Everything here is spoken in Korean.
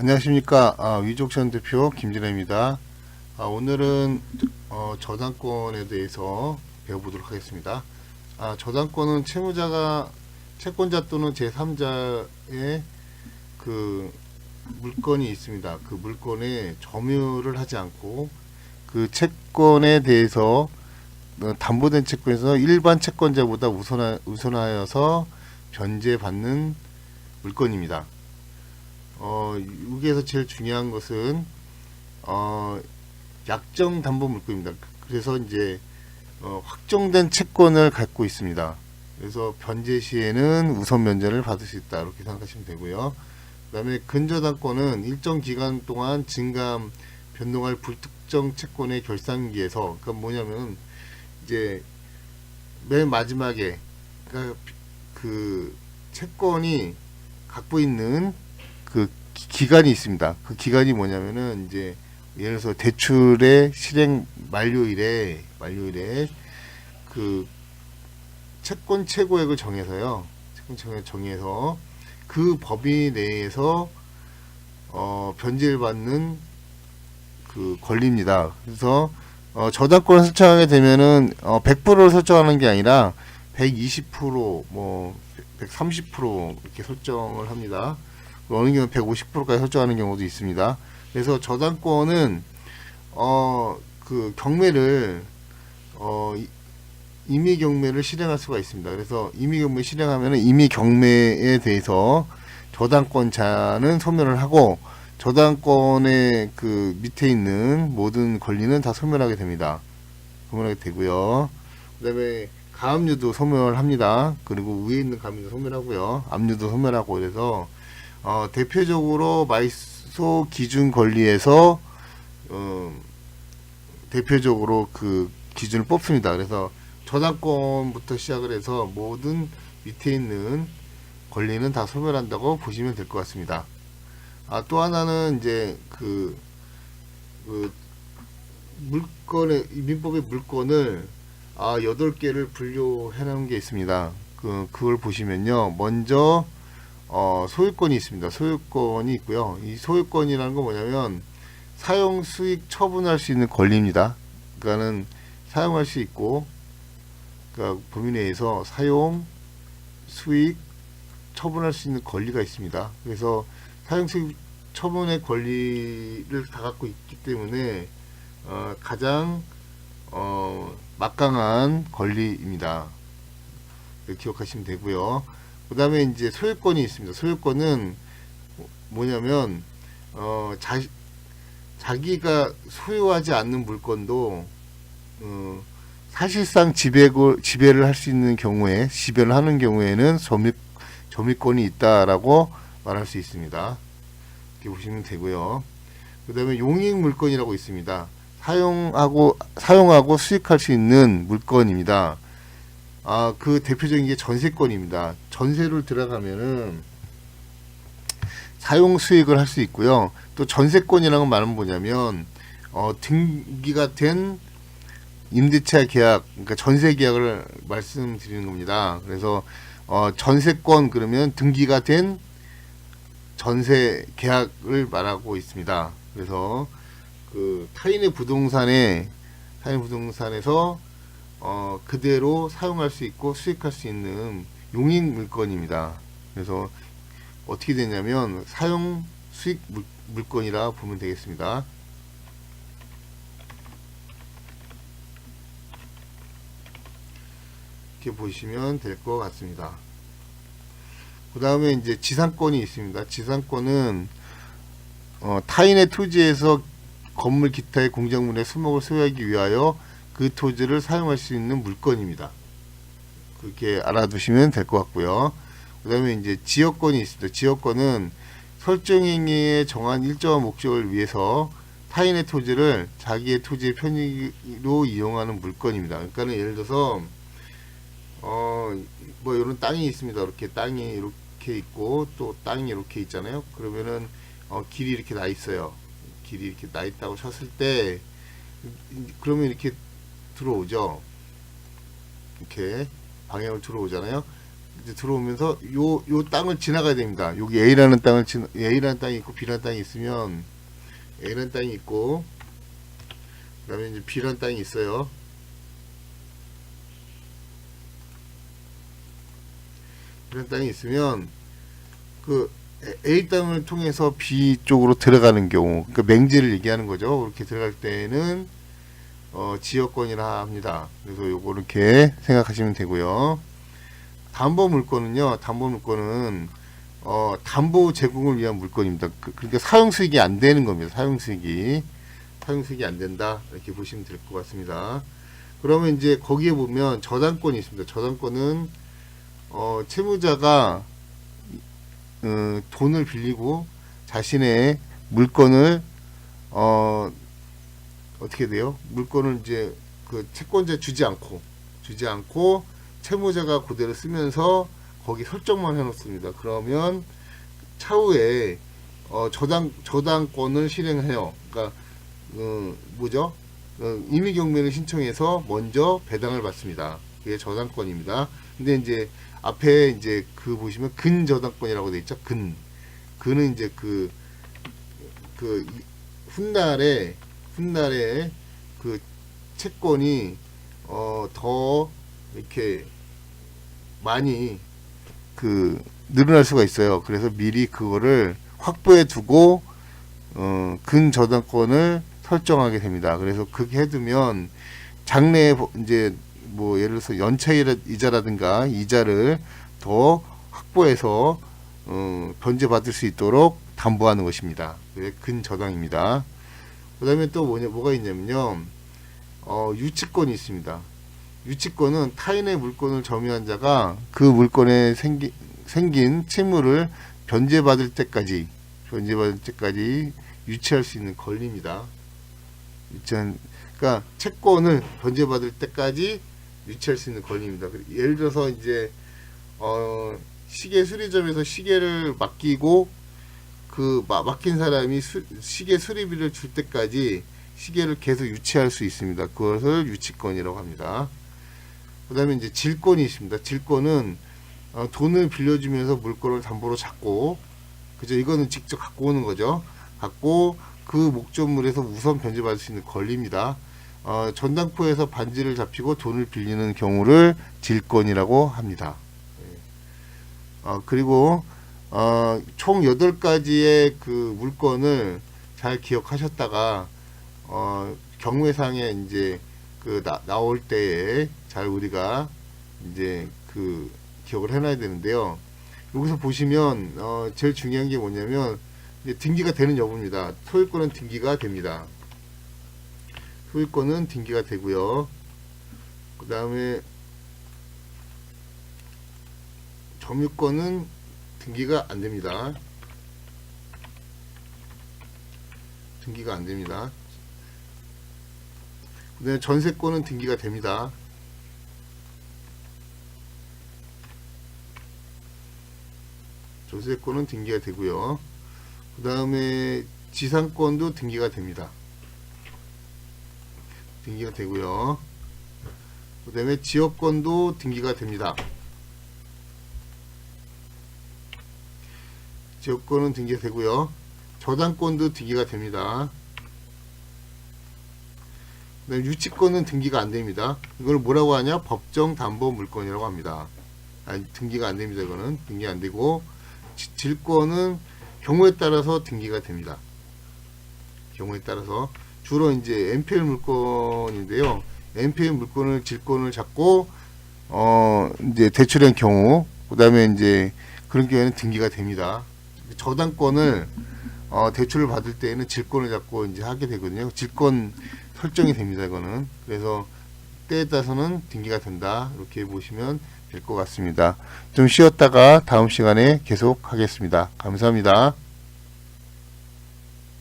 안녕하십니까 아, 위족션 대표 김진혜입니다. 아, 오늘은 어, 저당권에 대해서 배워보도록 하겠습니다. 아, 저당권은 채무자가 채권자 또는 제3자의 그 물건이 있습니다. 그 물건에 점유를 하지 않고 그 채권에 대해서 어, 담보된 채권에서 일반 채권자보다 우선하, 우선하여서 변제받는 물건입니다. 어, 여기에서 제일 중요한 것은 어, 약정 담보 물건입니다. 그래서 이제 어, 확정된 채권을 갖고 있습니다. 그래서 변제 시에는 우선 면제를 받을 수 있다 이렇게 생각하시면 되고요. 그다음에 근저당권은 일정 기간 동안 증감 변동할 불특정 채권의 결산기에서 그러니까 뭐냐면 이제 맨 마지막에 그러니까 그 채권이 갖고 있는 그 기- 기간이 있습니다. 그 기간이 뭐냐면은 이제 예를 들어서 대출의 실행 만료일에 만료일에 그 채권 최고액을 정해서요. 채권 최고액 정해서 그 법인 내에서 어 변제를 받는 그 권리입니다. 그래서 어 저당권을 설정하게 되면은 어 100%를 설정하는 게 아니라 120%뭐 130% 이렇게 설정을 합니다. 어느 경우는 150%까지 설정하는 경우도 있습니다. 그래서 저당권은 어 그 경매를 어 이- 임의 경매를 실행할 수가 있습니다. 그래서 임의 경매 실행하면은 임의 경매에 대해서 저당권자는 소멸을 하고 저당권의 그 밑에 있는 모든 권리는 다 소멸하게 됩니다. 소멸하게 되고요. 그다음에 가압류도 소멸합니다. 그리고 위에 있는 가압류도 소멸하고요. 압류도 소멸하고 그래서 어, 대표적으로 마이소 기준 권리에서 어, 대표적으로 그 기준을 뽑습니다. 그래서 저당권부터 시작을 해서 모든 밑에 있는 권리는 다 소멸한다고 보시면 될 것 같습니다. 아, 또 하나는 이제 그, 그 물건의 이 민법의 물건을 아, 8개를 분류해 놓은 게 있습니다. 그 그걸 보시면요. 먼저 어, 소유권이 있습니다. 소유권이 있고요. 이 소유권이라는 건 뭐냐면 사용 수익 처분할 수 있는 권리입니다. 그러니까는 사용할 수 있고 그러니까 범위 내에서 사용 수익 처분할 수 있는 권리가 있습니다. 그래서 사용 수익 처분의 권리를 다 갖고 있기 때문에 어, 가장 어, 막강한 권리입니다. 기억하시면 되고요. 그 다음에 이제 소유권이 있습니다. 소유권은 뭐냐면, 어, 자, 자기가 소유하지 않는 물건도, 어, 사실상 지배고, 지배를 할 수 있는 경우에, 지배를 하는 경우에는 점유, 점유권이 있다라고 말할 수 있습니다. 이렇게 보시면 되고요. 그 다음에 용익 물건이라고 있습니다. 사용하고, 사용하고 수익할 수 있는 물건입니다. 아, 그 대표적인 게 전세권입니다. 전세를 들어가면은 사용 수익을 할 수 있고요. 또 전세권이라는 말은 뭐냐면 어, 등기가 된 임대차 계약, 그러니까 전세 계약을 말씀드리는 겁니다. 그래서 어, 전세권 그러면 등기가 된 전세 계약을 말하고 있습니다. 그래서 그 타인의 부동산에 타인 부동산에서 어, 그대로 사용할 수 있고 수익할 수 있는 용익 물건입니다. 그래서 어떻게 되냐면 사용 수익 물, 물건이라 보면 되겠습니다. 이렇게 보시면 될 것 같습니다. 그 다음에 이제 지상권이 있습니다. 지상권은 어, 타인의 토지에서 건물 기타의 공작물의 수목을 소유하기 위하여 그 토지를 사용할 수 있는 물건입니다. 그렇게 알아두시면 될 것 같고요. 그 다음에 이제 지역권이 있습니다. 지역권은 설정행위에 정한 일정한 목적을 위해서 타인의 토지를 자기의 토지의 편의로 이용하는 물건입니다. 그러니까는 예를 들어서 어 뭐 이런 땅이 있습니다. 이렇게 땅이 이렇게 있고 또 땅이 이렇게 있잖아요. 그러면은 어 길이 이렇게 나 있어요. 길이 이렇게 나 있다고 쳤을 때 그러면 이렇게 들어오죠. 이렇게 방향을 들어오잖아요. 이제 들어오면서 요 요 땅을 지나가야 됩니다. 여기 A라는 땅을 지 A라는 땅이 있고 B라는 땅이 있으면 A라는 땅이 있고 그 다음에 이제 B라는 땅이 있어요. 이런 땅이 있으면 그 A 땅을 통해서 B 쪽으로 들어가는 경우, 그러니까 맹지를 얘기하는 거죠. 그렇게 들어갈 때는 어, 지역권이라 합니다. 그래서 요거 이렇게 생각하시면 되고요. 담보 물건은요. 담보 물건은 어, 담보 제공을 위한 물건입니다. 그, 그러니까 사용 수익이 안 되는 겁니다. 사용 수익이 사용 수익이 안 된다 이렇게 보시면 될 것 같습니다. 그러면 이제 거기에 보면 저당권이 있습니다. 저당권은 어, 채무자가 어, 돈을 빌리고 자신의 물건을 어, 어떻게 돼요? 물건을 이제 그 채권자 주지 않고 주지 않고 채무자가 그대로 쓰면서 거기 설정만 해놓습니다. 그러면 차후에 어, 저당 저당권을 실행해요. 그러니까 어, 뭐죠? 어, 임의 경매를 신청해서 먼저 배당을 받습니다. 그게 저당권입니다. 근데 이제 앞에 이제 그 보시면 근저당권이라고 돼 있죠. 근 근은 이제 그그 훗날에 훗날에 그 채권이 어 더 이렇게 많이 그 늘어날 수가 있어요. 그래서 미리 그거를 확보해 두고 어 근저당권을 설정하게 됩니다. 그래서 그렇게 해두면 장래에 보- 이제 뭐 예를 들어서 연체 이자라든가 이자를 더 확보해서 어, 변제받을 수 있도록 담보하는 것입니다. 그게 근저당입니다. 그 다음에 또 뭐냐 뭐가 있냐면요. 어, 유치권이 있습니다. 유치권은 타인의 물건을 점유한 자가 그 물건에 생기, 생긴 채무를 변제받을 때까지 변제받을 때까지 유치할 수 있는 권리입니다. 유치한 그러니까 채권을 변제받을 때까지 유치할 수 있는 권리입니다. 예를 들어서 이제 어, 시계 수리점에서 시계를 맡기고 그 마- 맡긴 사람이 수, 시계 수리비를 줄 때까지 시계를 계속 유치할 수 있습니다. 그것을 유치권이라고 합니다. 그 다음에 이제 질권이 있습니다. 질권은 어, 돈을 빌려주면서 물건을 담보로 잡고 그죠? 이거는 직접 갖고 오는 거죠. 갖고 그 목적물에서 우선 변제받을 수 있는 권리입니다. 어, 전당포에서 반지를 잡히고 돈을 빌리는 경우를 질권이라고 합니다. 예. 어, 그리고 어, 총 8가지의 그 물건을 잘 기억하셨다가 어, 경매상에 이제 그 나, 나올 때에 잘 우리가 이제 그 기억을 해놔야 되는데요. 여기서 보시면 어, 제일 중요한 게 뭐냐면 등기가 되는 여부입니다. 소유권은 등기가 됩니다. 소유권은 등기가 되고요. 그 다음에 점유권은 등기가 안 됩니다. 등기가 안 됩니다. 그 다음에 전세권은 등기가 됩니다. 전세권은 등기가 되고요. 그 다음에 지상권도 등기가 됩니다. 등기가 되고요. 그 다음에 지역권도 등기가 됩니다. 지역권은 등기가 되고요. 저당권도 등기가 됩니다. 유치권은 등기가 안 됩니다. 이걸 뭐라고 하냐? 법정 담보 물건이라고 합니다. 아니, 등기가 안 됩니다. 이거는 등기 안 되고 지- 질권은 경우에 따라서 등기가 됩니다. 경우에 따라서 주로 이제 NPL 물건인데요. NPL 물건을 질권을 잡고 어 이제 대출한 경우 그다음에 이제 그런 경우에는 등기가 됩니다. 저당권을 어 대출을 받을 때에는 질권을 잡고 이제 하게 되거든요. 질권 설정이 됩니다. 이거는 그래서 때에 따라서는 등기가 된다 이렇게 보시면 될 것 같습니다. 좀 쉬었다가 다음 시간에 계속 하겠습니다. 감사합니다.